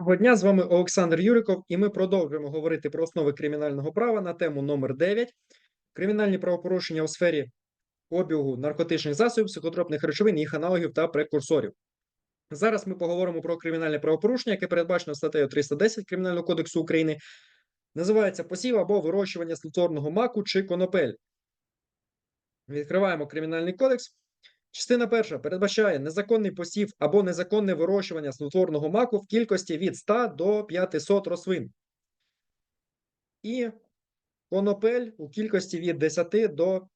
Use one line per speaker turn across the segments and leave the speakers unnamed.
Доброго дня, з вами Олександр Юриков, і ми продовжуємо говорити про основи кримінального права на тему номер 9 кримінальні правопорушення у сфері обігу наркотичних засобів, психотропних речовин, їх аналогів та прекурсорів. Зараз ми поговоримо про кримінальне правопорушення, яке передбачено статтею 310 Кримінального кодексу України. Називається посів або вирощування снотворного маку чи конопель. Відкриваємо кримінальний кодекс. Частина перша передбачає незаконний посів або незаконне вирощування снотворного маку в кількості від 100 до 500 рослин. І конопель у кількості від 10 до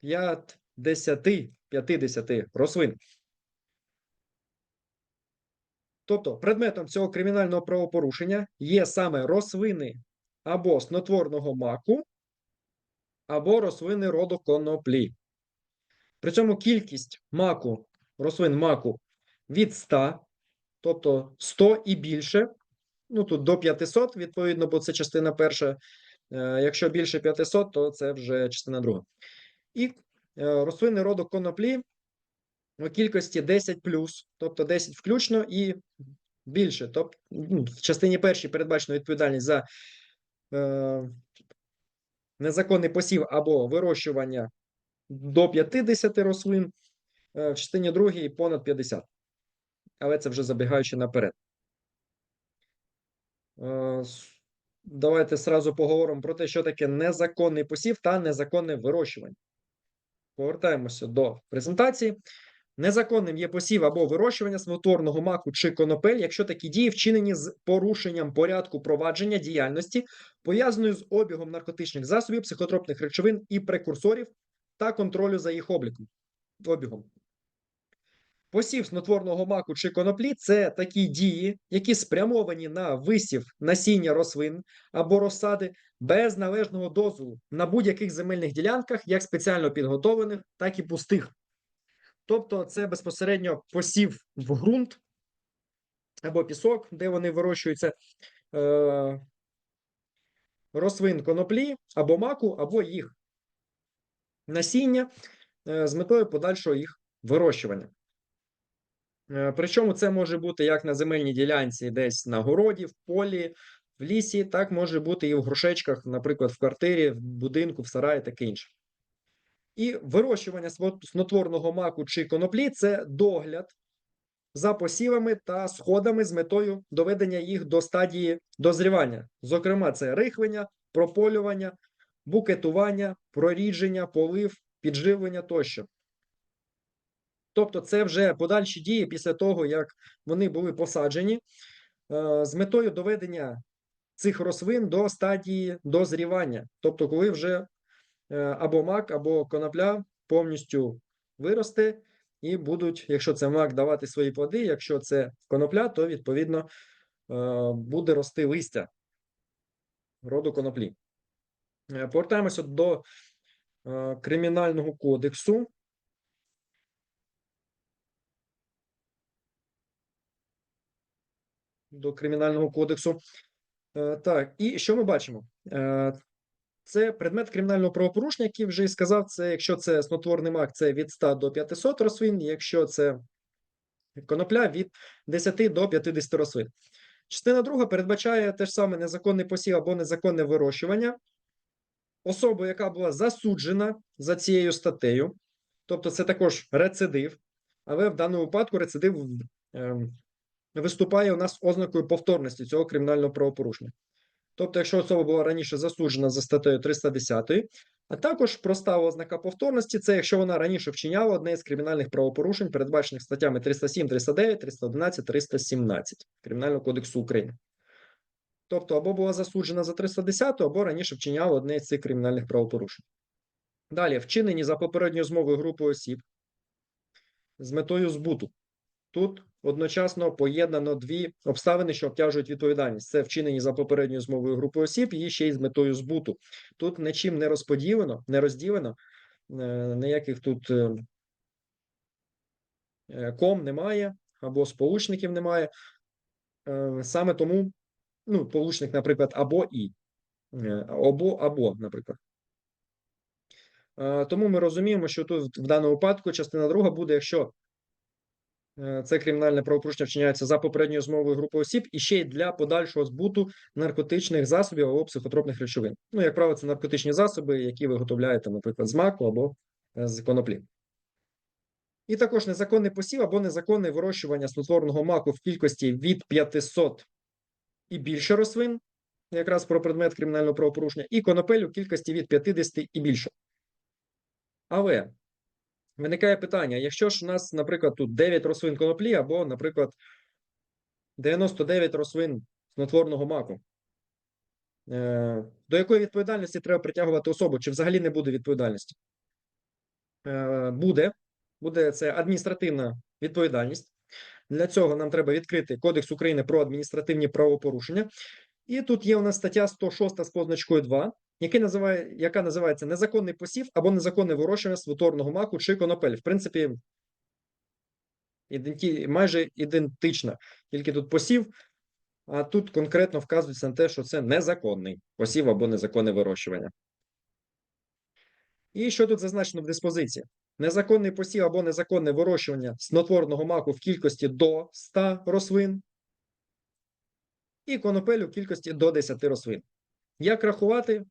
50, 50 рослин. Тобто, предметом цього кримінального правопорушення є саме рослини або снотворного маку, або рослини роду коноплі. При цьому кількість маку, рослин маку від 100, тобто 100 і більше. Ну тут до 500, відповідно, бо це частина перша. Е, Якщо більше 500, то це вже частина друга. І е, рослини роду коноплі у кількості 10 тобто 10 включно і більше. Тобто в частині першій передбачена відповідальність за е, незаконний посів або вирощування до 50 рослин, е, в частині другій понад 50. Але це вже забігаючи наперед. Е, давайте сразу поговоримо про те, що таке незаконний посів та незаконне вирощування. Повертаємося до презентації. Незаконним є посів або вирощування смотворного маку чи конопель, якщо такі дії вчинені з порушенням порядку провадження діяльності, пов'язаної з обігом наркотичних засобів, психотропних речовин і прекурсорів та контролю за їх обліком обігом. Посів снотворного маку чи коноплі це такі дії, які спрямовані на висів насіння рослин або розсади без належного дозволу на будь-яких земельних ділянках, як спеціально підготовлених, так і пустих. Тобто, це безпосередньо посів в ґрунт або пісок, де вони вирощуються е, рослин коноплі або маку, або їх насіння е, з метою подальшого їх вирощування. Е, Причому це може бути як на земельній ділянці, десь на городі, в полі, в лісі, так може бути і в грошечках, наприклад, в квартирі, в будинку, в сараї, таке інше. І вирощування снотворного маку чи коноплі це догляд за посівами та сходами з метою доведення їх до стадії дозрівання. Зокрема, це рихлення, прополювання, букетування, прорідження, полив, підживлення тощо. Тобто, це вже подальші дії після того, як вони були посаджені, е, з метою доведення цих рослин до стадії дозрівання. Тобто, коли вже е, або мак, або конопля повністю виросте, і будуть, якщо це мак, давати свої плоди, якщо це конопля, то відповідно е, буде рости листя роду коноплі. Повертаємося до Кримінального кодексу. До Кримінального кодексу. Е, так, і що ми бачимо? Е, це предмет кримінального правопорушення, який вже і сказав, це якщо це снотворний мак, це від 100 до 500 рослин, якщо це конопля від 10 до 50 рослин. Частина друга передбачає те ж саме незаконний посів або незаконне вирощування. Особу, яка була засуджена за цією статтею, тобто це також рецидив, але в даному випадку рецидив е, виступає у нас ознакою повторності цього кримінального правопорушення. Тобто, якщо особа була раніше засуджена за статтею 310, а також проста ознака повторності, це якщо вона раніше вчиняла одне з кримінальних правопорушень, передбачених статтями 307, 309, 311, 317 Кримінального кодексу України. Тобто, або була засуджена за 310, або раніше вчиняла одне з цих кримінальних правопорушень. Далі, вчинені за попередньою змовою групи осіб з метою збуту. Тут одночасно поєднано дві обставини, що обтяжують відповідальність. Це вчинені за попередньою змовою групи осіб, і ще й з метою збуту. Тут нічим не розподілено, не розділено, е, ніяких тут е, е, ком немає, або сполучників немає. Саме тому, ну, получник, наприклад, або і, або, або, наприклад. Тому ми розуміємо, що тут в даному випадку частина друга буде, якщо Е, Це кримінальне правопорушення вчиняється за попередньою змовою групи осіб і ще й для подальшого збуту наркотичних засобів або психотропних речовин. Ну, як правило, це наркотичні засоби, які виготовляєте, наприклад, з маку або е, з коноплі. І також незаконний посів або незаконне вирощування снотворного маку в кількості від 500 і більше рослин, якраз про предмет кримінального правопорушення, і конопель у кількості від 50 і більше. Але виникає питання: якщо ж у нас, наприклад, тут 9 рослин коноплі, або, наприклад, 99 рослин снотворного маку, е, до якої відповідальності треба притягувати особу, чи взагалі не буде відповідальності? Е, Буде. Буде це адміністративна відповідальність. Для цього нам треба відкрити Кодекс України про адміністративні правопорушення. І тут є у нас стаття 106 з позначкою 2, який називає, яка називається незаконний посів або незаконне вирощування свиторного маку чи конопель. В принципі, іденті, майже ідентична, тільки тут посів, а тут конкретно вказується на те, що це незаконний посів або незаконне вирощування. І що тут зазначено в диспозиції? Незаконний посів або незаконне вирощування снотворного маку в кількості до 100 рослин і конопелю в кількості до 10 рослин. Як рахувати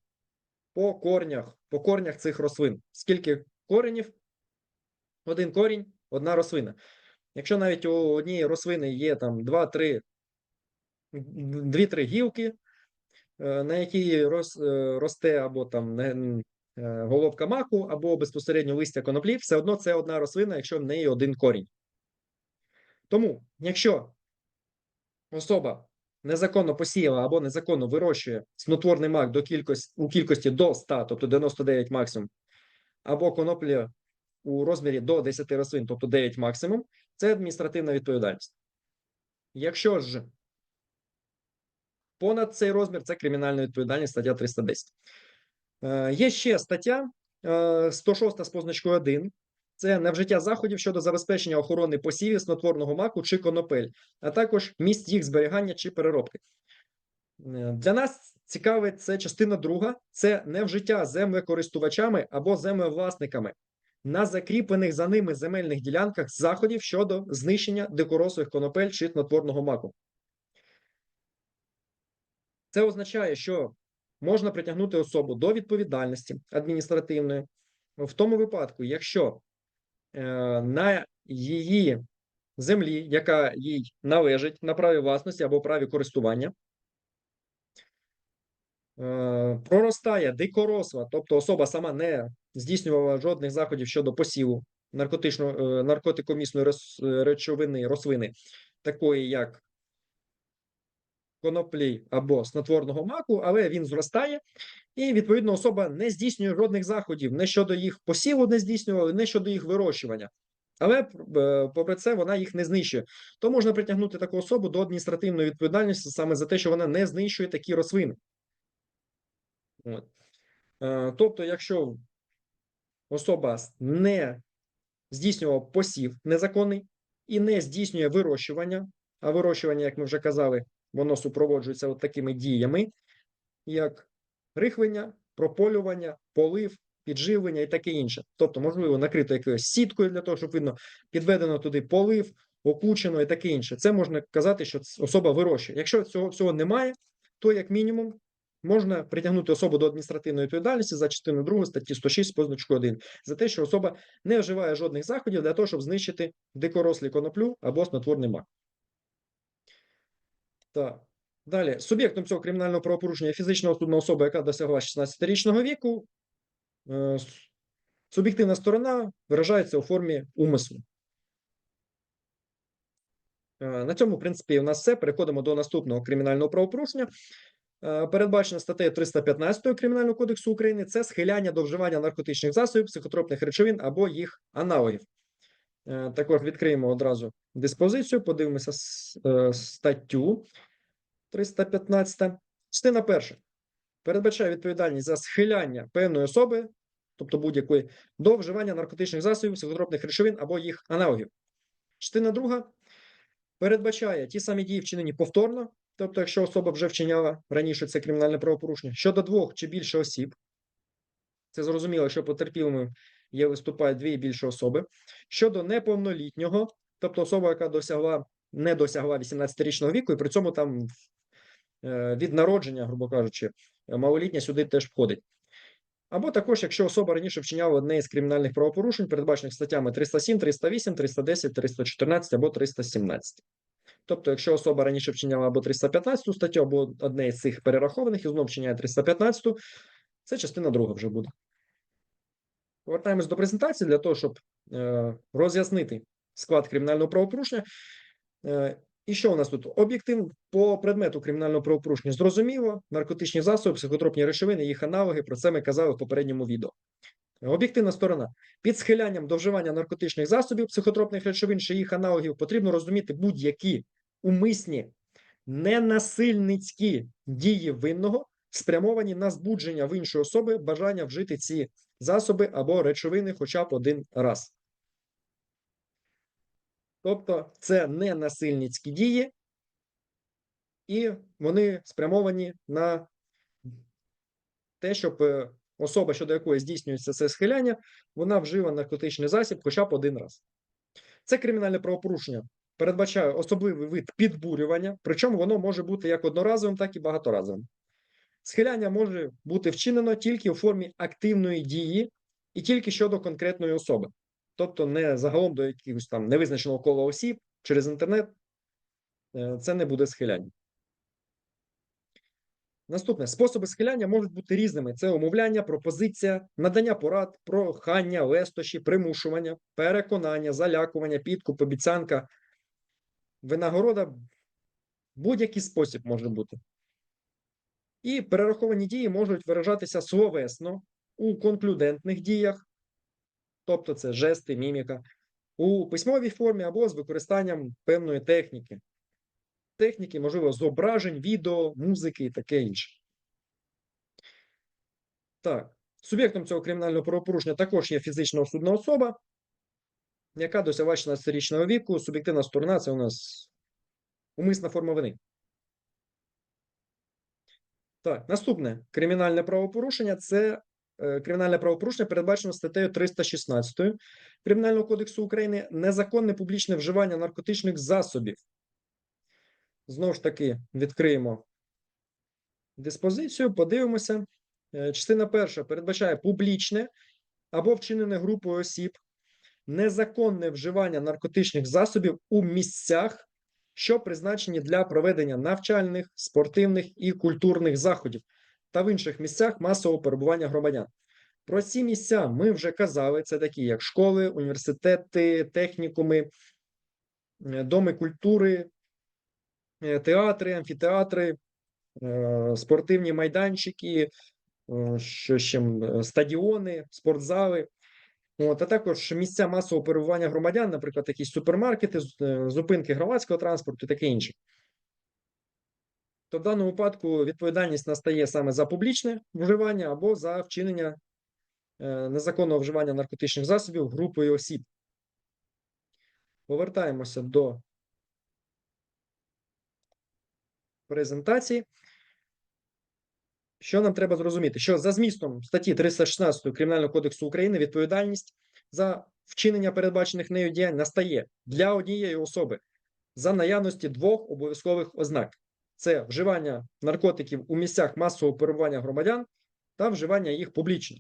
по корнях, по корнях цих рослин? Скільки коренів? Один корінь, одна рослина. Якщо навіть у однієї рослини є там 2-3 2-3 гілки, е, на якій е, росте або там головка маку, або безпосередньо листя коноплі, все одно це одна рослина, якщо в неї один корінь. Тому, якщо особа незаконно посіяла або незаконно вирощує снотворний мак до кількості, у кількості до 100, тобто 99 максимум, або конопля у розмірі до 10 рослин, тобто 9 максимум, це адміністративна відповідальність. Якщо ж понад цей розмір, це кримінальна відповідальність, стаття 310. Е, Є ще стаття е, 106 з позначкою 1. Це невжиття заходів щодо забезпечення охорони посівів снотворного маку чи конопель, а також місць їх зберігання чи переробки. Е, Для нас цікавить це частина друга: це невжиття землекористувачами або землевласниками на закріплених за ними земельних ділянках заходів щодо знищення дикорослих конопель чи снотворного маку. Це означає, що можна притягнути особу до відповідальності адміністративної. В тому випадку, якщо е, на її землі, яка їй належить на праві власності або праві користування, е, проростає дикоросла, тобто особа сама не здійснювала жодних заходів щодо посіву наркотичної е, наркотикомісної речовини рослини, такої як коноплі або снотворного маку, але він зростає, і відповідно особа не здійснює жодних заходів не щодо їх посіву, не здійснювала, не щодо їх вирощування. Але е, попри це вона їх не знищує. То можна притягнути таку особу до адміністративної відповідальності саме за те, що вона не знищує такі рослини. От. Е, Тобто, якщо особа не здійснювала посів незаконний і не здійснює вирощування, а вирощування, як ми вже казали, воно супроводжується от такими діями, як рихлення, прополювання, полив, підживлення і таке інше. Тобто, можливо, накрито якоюсь сіткою для того, щоб видно, підведено туди полив, окучено і таке інше. Це можна казати, що особа вирощує. Якщо цього всього немає, то як мінімум можна притягнути особу до адміністративної відповідальності за частиною 2 статті 106 з позначкою 1 за те, що особа не вживає жодних заходів для того, щоб знищити дикорослі коноплю або снотворний мак. Так. Далі, суб'єктом цього кримінального правопорушення фізична особна особа, яка досягла 16-річного віку. Е, Суб'єктивна сторона виражається у формі умислу. Е, На цьому, в принципі, у нас все. Переходимо до наступного кримінального правопорушення. Е, Передбачено статтею 315 Кримінального кодексу України це схиляння до вживання наркотичних засобів, психотропних речовин або їх аналогів. Е, Також відкриємо одразу диспозицію, подивимося е, статтю 315. Частина перша. Передбачає відповідальність за схиляння певної особи, тобто будь-якої, до вживання наркотичних засобів, психотропних речовин або їх аналогів. Частина друга передбачає ті самі дії, вчинені повторно, тобто, якщо особа вже вчиняла раніше це кримінальне правопорушення, щодо двох чи більше осіб. Це зрозуміло, що потерпілими є виступають дві і більше особи. Щодо неповнолітнього тобто особа, яка досягла не досягла 18-річного віку, і при цьому там е, від народження, грубо кажучи, малолітня сюди теж входить. Або також, якщо особа раніше вчиняла одне із кримінальних правопорушень, передбачених статтями 307, 308, 310, 314 або 317. Тобто, якщо особа раніше вчиняла або 315 статтю, або одне із цих перерахованих і знову вчиняє 315, це частина друга вже буде. Повертаємось до презентації для того, щоб е, роз'яснити склад кримінального правопорушення. Е, і що у нас тут? Об'єктив по предмету кримінального правопорушення зрозуміло, наркотичні засоби, психотропні речовини, їх аналоги. Про це ми казали в попередньому відео. Об'єктивна сторона. Під схилянням до вживання наркотичних засобів, психотропних речовин чи їх аналогів потрібно розуміти будь-які умисні, ненасильницькі дії винного, спрямовані на збудження в іншої особи бажання вжити ці засоби або речовини хоча б один раз. Тобто це не насильницькі дії, і вони спрямовані на те, щоб е, особа, щодо якої здійснюється це схиляння, вона вжила наркотичний засіб хоча б один раз. Це кримінальне правопорушення передбачає особливий вид підбурювання, причому воно може бути як одноразовим, так і багаторазовим. Схиляння може бути вчинено тільки у формі активної дії і тільки щодо конкретної особи тобто не загалом до якогось там невизначеного кола осіб через інтернет, е, це не буде схиляння. Наступне способи схиляння можуть бути різними: це умовляння, пропозиція, надання порад, прохання, лестощі, примушування, переконання, залякування, підкуп, обіцянка, винагорода. Будь-який спосіб може бути. І перераховані дії можуть виражатися словесно у конклюдентних діях, тобто це жести, міміка, у письмовій формі або з використанням певної техніки. Техніки, можливо, зображень, відео, музики і таке інше. Так, суб'єктом цього кримінального правопорушення також є фізична осудна особа, яка досягла 16-річного віку. Суб'єктивна сторона це у нас умисна форма вини. Так, наступне кримінальне правопорушення це Е, кримінальне правопорушення передбачено статтею 316 Кримінального кодексу України незаконне публічне вживання наркотичних засобів. Знову ж таки, відкриємо диспозицію, подивимося. Е, частина перша передбачає публічне або вчинене групою осіб, незаконне вживання наркотичних засобів у місцях, що призначені для проведення навчальних, спортивних і культурних заходів та в інших місцях масового перебування громадян. Про ці місця ми вже казали: це такі, як школи, університети, технікуми, е, доми культури, е, театри, амфітеатри, е, спортивні майданчики, що ще стадіони, спортзали. От, а також місця масового перебування громадян, наприклад, якісь супермаркети, зупинки громадського транспорту і таке інше то в даному випадку відповідальність настає саме за публічне вживання або за вчинення е, незаконного вживання наркотичних засобів групою осіб. Повертаємося до презентації. Що нам треба зрозуміти? Що за змістом статті 316 Кримінального кодексу України відповідальність за вчинення передбачених нею діянь настає для однієї особи за наявності двох обов'язкових ознак це вживання наркотиків у місцях масового перебування громадян та вживання їх публічно.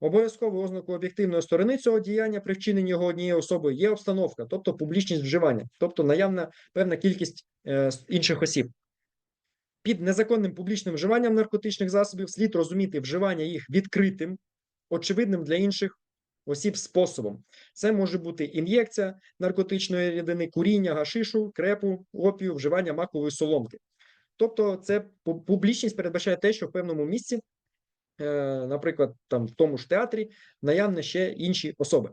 Обов'язковою ознакою об'єктивної сторони цього діяння при вчиненні його однією особою є обстановка, тобто публічність вживання, тобто наявна певна кількість е, інших осіб. Під незаконним публічним вживанням наркотичних засобів слід розуміти вживання їх відкритим, очевидним для інших осіб способом. Це може бути ін'єкція наркотичної рідини, куріння, гашишу, крепу, опію, вживання макової соломки. Тобто, це публічність передбачає те, що в певному місці, е, наприклад, там в тому ж театрі, наявне ще інші особи.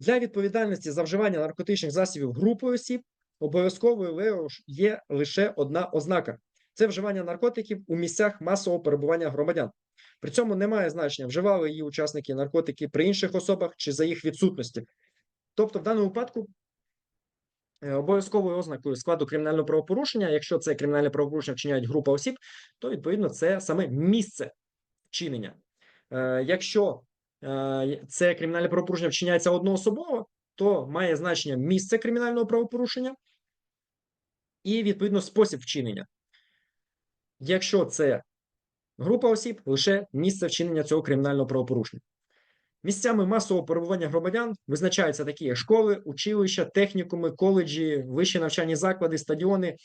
Для відповідальності за вживання наркотичних засобів групою осіб обов'язковою є лише одна ознака: це вживання наркотиків у місцях масового перебування громадян. При цьому немає значення, вживали її учасники наркотики при інших особах чи за їх відсутності. Тобто, в даному випадку Е, обов'язковою ознакою складу кримінального правопорушення, якщо це кримінальне правопорушення вчиняють група осіб, то відповідно це саме місце вчинення. Е, якщо е, це кримінальне правопорушення вчиняється одноособово, то має значення місце кримінального правопорушення і, відповідно, спосіб вчинення. Якщо це група осіб, лише місце вчинення цього кримінального правопорушення. Місцями масового перебування громадян визначаються такі як школи, училища, технікуми, коледжі, вищі навчальні заклади, стадіони,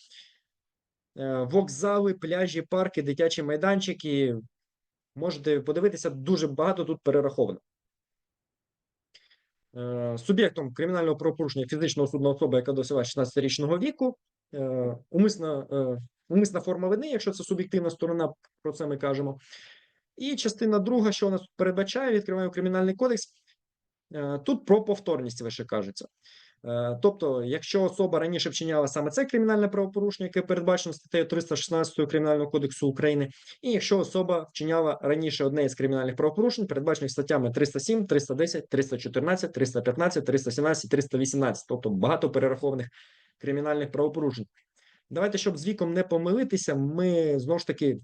е, вокзали, пляжі, парки, дитячі майданчики. Можете подивитися, дуже багато тут перераховано. Е, Суб'єктом кримінального правопорушення фізичного судна особа, яка досягла 16-річного віку, умисна, е, умисна форма вини, якщо це суб'єктивна сторона, про це ми кажемо. І частина друга, що у нас передбачає, відкриваємо кримінальний кодекс. е, Тут про повторність вище кажеться. Е, Тобто, якщо особа раніше вчиняла саме це кримінальне правопорушення, яке передбачено статтею 316 Кримінального кодексу України, і якщо особа вчиняла раніше одне із кримінальних правопорушень, передбачених статтями 307, 310, 314, 315, 317, 318, тобто багато перерахованих кримінальних правопорушень. Давайте, щоб з віком не помилитися, ми знову ж таки,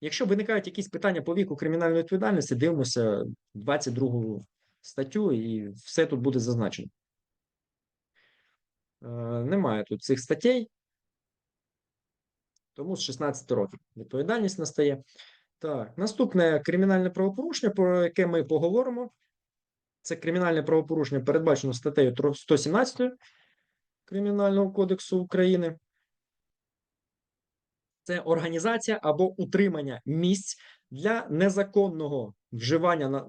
якщо виникають якісь питання по віку кримінальної відповідальності, дивимося 22 статтю, і все тут буде зазначено. Е, Немає тут цих статей, тому з 16 років відповідальність настає. Так, наступне кримінальне правопорушення, про яке ми поговоримо. Це кримінальне правопорушення, передбачено статтею 117 Кримінального кодексу України. Це організація або утримання місць для незаконного вживання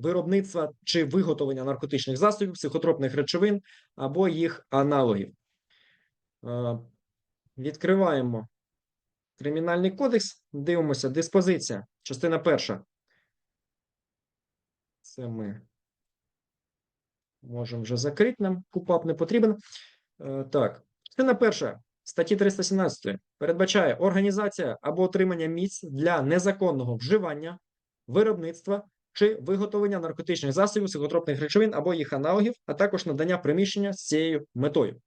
виробництва чи виготовлення наркотичних засобів, психотропних речовин або їх аналогів. Е, Відкриваємо Кримінальний кодекс, дивимося, диспозиція, частина перша. Це ми можемо вже закрити, нам КУПАП не потрібен. Е, Так, частина перша статті 317 передбачає організація або отримання місць для незаконного вживання, виробництва чи виготовлення наркотичних засобів, психотропних речовин або їх аналогів, а також надання приміщення з цією метою.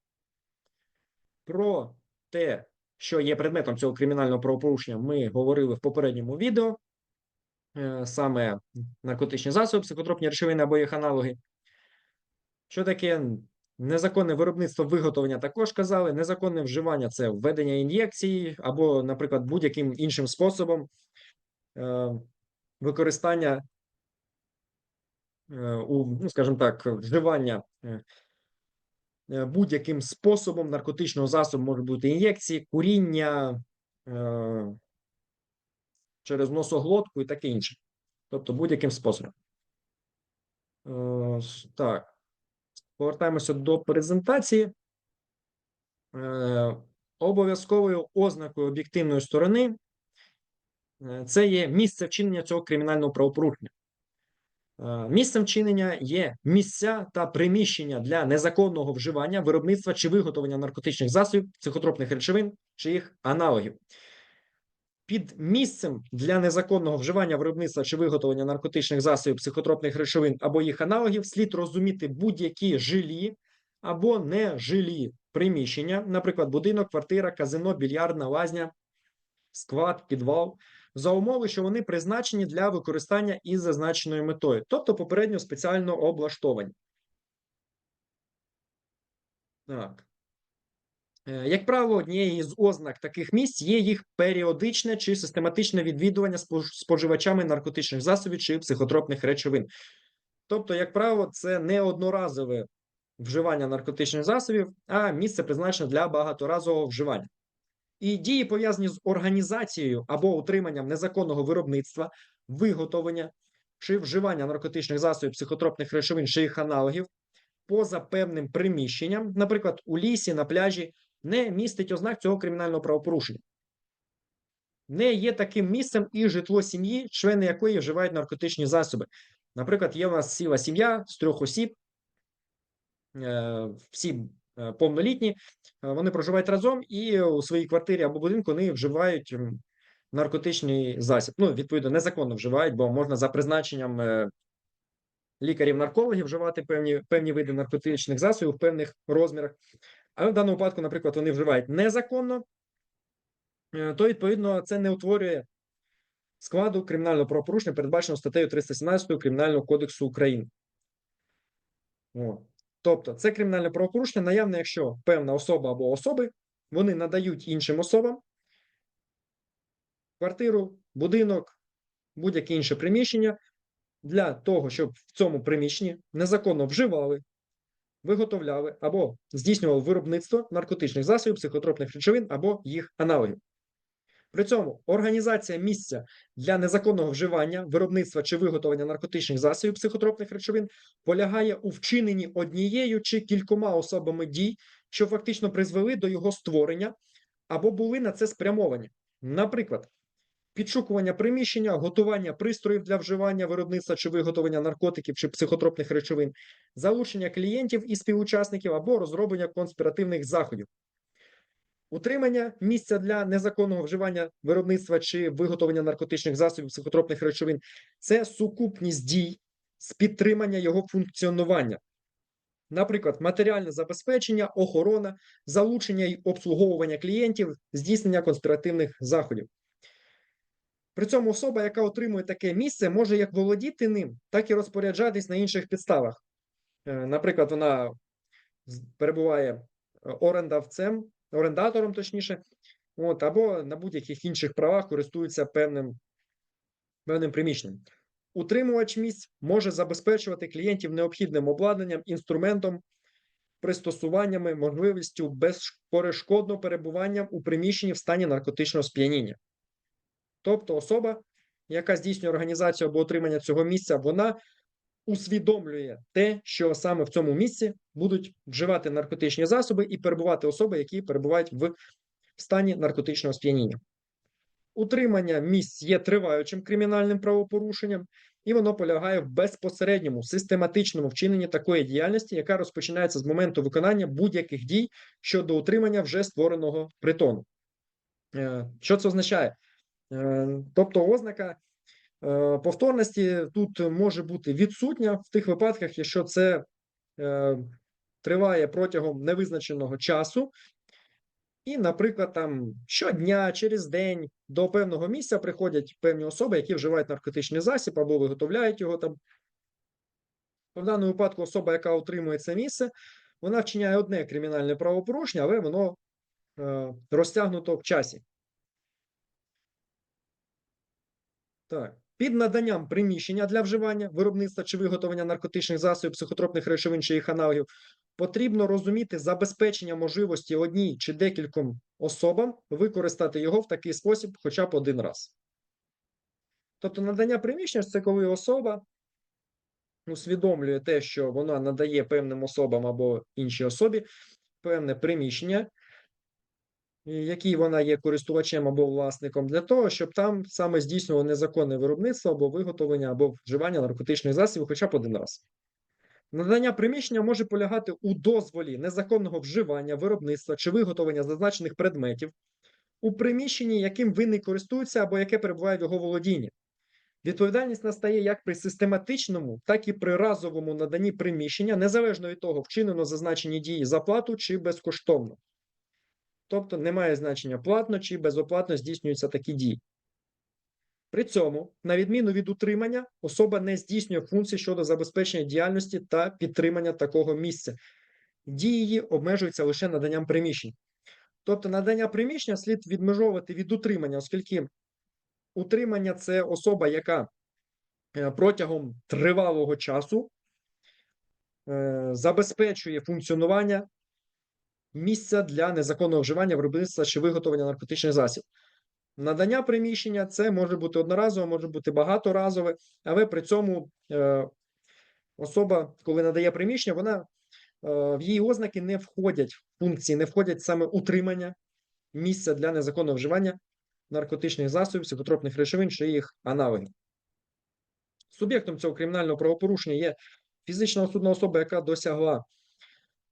Про те, що є предметом цього кримінального правопорушення, ми говорили в попередньому відео. Е, Саме наркотичні засоби, психотропні речовини або їх аналоги. Що таке незаконне виробництво виготовлення, також казали. Незаконне вживання це введення ін'єкцій, або, наприклад, будь-яким іншим способом е, використання у, ну, скажімо так, вживання е, е, будь-яким способом наркотичного засобу може бути ін'єкції, куріння е, через носоглотку і таке інше. Тобто будь-яким способом. Е, Так. Повертаємося до презентації. Е, Обов'язковою ознакою об'єктивної сторони е, це є місце вчинення цього кримінального правопорушення. Е, Місцем вчинення є місця та приміщення для незаконного вживання, виробництва чи виготовлення наркотичних засобів, психотропних речовин чи їх аналогів. Під місцем для незаконного вживання, виробництва чи виготовлення наркотичних засобів, психотропних речовин або їх аналогів слід розуміти будь-які жилі або нежилі приміщення, наприклад, будинок, квартира, казино, більярдна лазня, склад, підвал, за умови, що вони призначені для використання із зазначеною метою, тобто попередньо спеціально облаштовані. Так. Е, Як правило, однією з ознак таких місць є їх періодичне чи систематичне відвідування спож- споживачами наркотичних засобів чи психотропних речовин. Тобто, як правило, це не одноразове вживання наркотичних засобів, а місце призначене для багаторазового вживання. І дії пов'язані з організацією або утриманням незаконного виробництва, виготовлення чи вживання наркотичних засобів, психотропних речовин чи їх аналогів поза певним приміщенням, наприклад, у лісі, на пляжі, не містить ознак цього кримінального правопорушення. Не є таким місцем і житло сім'ї, члени якої вживають наркотичні засоби. Наприклад, є у нас ціла сім'я з трьох осіб, е, всі повнолітні, е, вони проживають разом і у своїй квартирі або будинку вони вживають наркотичний засіб. Ну, відповідно, незаконно вживають, бо можна за призначенням е, лікарів-наркологів вживати певні, певні види наркотичних засобів в певних розмірах. Але в даному випадку, наприклад, вони вживають незаконно, е, то відповідно це не утворює складу кримінального правопорушення, передбаченого статтею 317 Кримінального кодексу України. О. Тобто, це кримінальне правопорушення наявне, якщо певна особа або особи вони надають іншим особам квартиру, будинок, будь-яке інше приміщення для того, щоб в цьому приміщенні незаконно вживали, виготовляли або здійснювали виробництво наркотичних засобів, психотропних речовин або їх аналогів. При цьому організація місця для незаконного вживання, виробництва чи виготовлення наркотичних засобів психотропних речовин полягає у вчиненні однією чи кількома особами дій, що фактично призвели до його створення або були на це спрямовані. Наприклад, підшукування приміщення, готування пристроїв для вживання, виробництва чи виготовлення наркотиків чи психотропних речовин, залучення клієнтів і співучасників або розроблення конспіративних заходів. Утримання місця для незаконного вживання виробництва чи виготовлення наркотичних засобів психотропних речовин це сукупність дій з підтримання його функціонування. Наприклад, матеріальне забезпечення, охорона, залучення й обслуговування клієнтів, здійснення конспіративних заходів. При цьому особа, яка отримує таке місце, може як володіти ним, так і розпоряджатись на інших підставах. Е, Наприклад, вона перебуває е, орендавцем, орендатором, точніше, от, або на будь-яких інших правах користується певним, певним приміщенням. Утримувач місць може забезпечувати клієнтів необхідним обладнанням, інструментом, пристосуваннями, можливістю безперешкодно перебуванням у приміщенні в стані наркотичного сп'яніння. Тобто особа, яка здійснює організацію або отримання цього місця, вона усвідомлює те, що саме в цьому місці будуть вживати наркотичні засоби і перебувати особи, які перебувають в стані наркотичного сп'яніння. Утримання місць є триваючим кримінальним правопорушенням, і воно полягає в безпосередньому систематичному вчиненні такої діяльності, яка розпочинається з моменту виконання будь-яких дій щодо утримання вже створеного притону. Е, Що це означає? Е, Тобто, ознака повторності тут може бути відсутня в тих випадках, якщо це е, триває протягом невизначеного часу, і, наприклад, там щодня через день до певного місця приходять певні особи, які вживають наркотичний засіб або виготовляють його там. В даному випадку особа, яка отримує це місце, вона вчиняє одне кримінальне правопорушення, але воно е, розтягнуто в часі. Так. Під наданням приміщення для вживання, виробництва чи виготовлення наркотичних засобів, психотропних речовин чи їх аналогів потрібно розуміти забезпечення можливості одній чи декільком особам використати його в такий спосіб хоча б один раз. Тобто надання приміщення це коли особа усвідомлює те, що вона надає певним особам або іншій особі певне приміщення, і якій вона є користувачем або власником, для того, щоб там саме здійснювало незаконне виробництво або виготовлення, або вживання наркотичних засобів хоча б один раз. Надання приміщення може полягати у дозволі незаконного вживання, виробництва чи виготовлення зазначених предметів у приміщенні, яким винний користується або яке перебуває в його володінні. Відповідальність настає як при систематичному, так і при разовому наданні приміщення, незалежно від того, вчинено зазначені дії за плату чи безкоштовно. Тобто немає значення платно чи безоплатно здійснюються такі дії. При цьому, на відміну від утримання, особа не здійснює функції щодо забезпечення діяльності та підтримання такого місця. Дії її обмежуються лише наданням приміщень. Тобто, надання приміщення слід відмежовувати від утримання, оскільки утримання це особа, яка е, протягом тривалого часу е, забезпечує функціонування місця для незаконного вживання виробництва чи виготовлення наркотичних засобів. Надання приміщення це може бути одноразове, може бути багаторазове, але при цьому е, особа, коли надає приміщення, вона е, в її ознаки не входять в функції, не входять саме утримання місця для незаконного вживання наркотичних засобів, психотропних речовин чи їх аналогів. Суб'єктом цього кримінального правопорушення є фізична осудна особа, яка досягла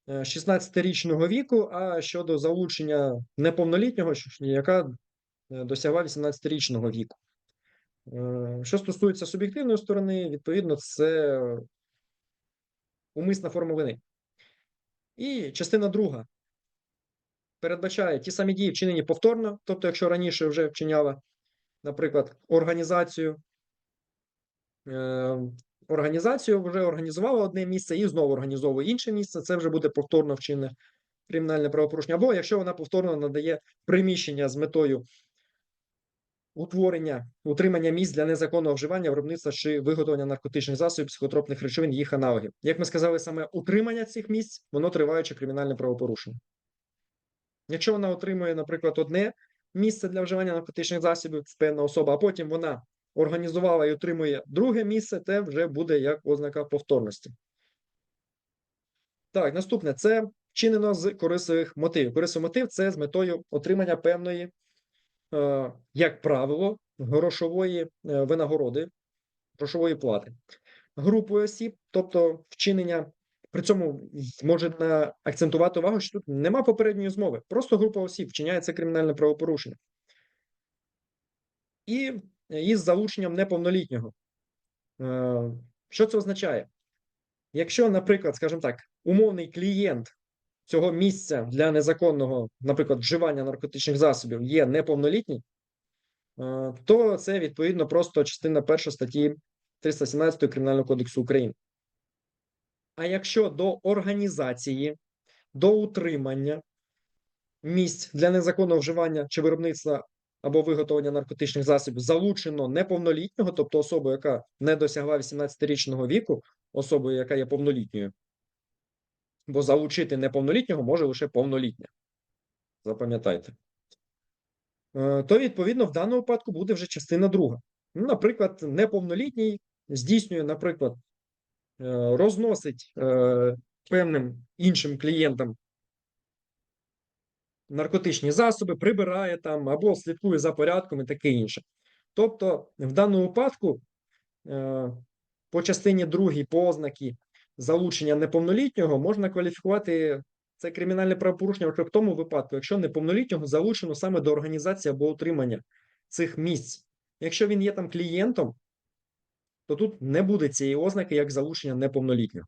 16-річного віку, а щодо залучення неповнолітнього, яка е, досягла 18-річного віку. Е, Що стосується суб'єктивної сторони, відповідно, це умисна форма вини. І частина друга передбачає ті самі дії, вчинені повторно, тобто, якщо раніше вже вчиняла, наприклад, організацію, е, організацію, вже організувала одне місце і знову організовує інше місце. Це вже буде повторно вчинне кримінальне правопорушення. Або якщо вона повторно надає приміщення з метою утворення, утримання місць для незаконного вживання, виробництва чи виготовлення наркотичних засобів, психотропних речовин, їх аналогів. Як ми сказали, саме утримання цих місць, воно триваюче кримінальне правопорушення. Якщо вона отримує, наприклад, одне місце для вживання наркотичних засобів, певна особа, а потім вона організувала і отримує друге місце, це вже буде як ознака повторності. Так, наступне це вчинено з корисових мотивів. Корисовий мотив це з метою отримання певної, е, як правило, грошової е, винагороди, грошової плати. Групою осіб, тобто вчинення, при цьому можна акцентувати увагу, що тут нема попередньої змови. Просто група осіб вчиняє це кримінальне правопорушення. І із залученням неповнолітнього. Е, Що це означає? Якщо, наприклад, скажімо так, умовний клієнт цього місця для незаконного, наприклад, вживання наркотичних засобів є неповнолітній, е, то це відповідно просто частина перша статті 317 Кримінального кодексу України. А якщо до організації, до утримання місць для незаконного вживання чи виробництва або виготовлення наркотичних засобів залучено неповнолітнього, тобто особу, яка не досягла 18-річного віку, особою, яка є повнолітньою, бо залучити неповнолітнього може лише повнолітня. Запам'ятайте. Е, То, відповідно, в даному випадку буде вже частина друга. Ну, наприклад, неповнолітній здійснює, наприклад, е, розносить е, певним іншим клієнтам наркотичні засоби, прибирає там або слідкує за порядком і таке інше. Тобто, в даному випадку, е, по частині другій, по ознаки залучення неповнолітнього, можна кваліфікувати це кримінальне правопорушення лише в тому випадку, якщо неповнолітнього залучено саме до організації або утримання цих місць. Якщо він є там клієнтом, то тут не буде цієї ознаки як залучення неповнолітнього.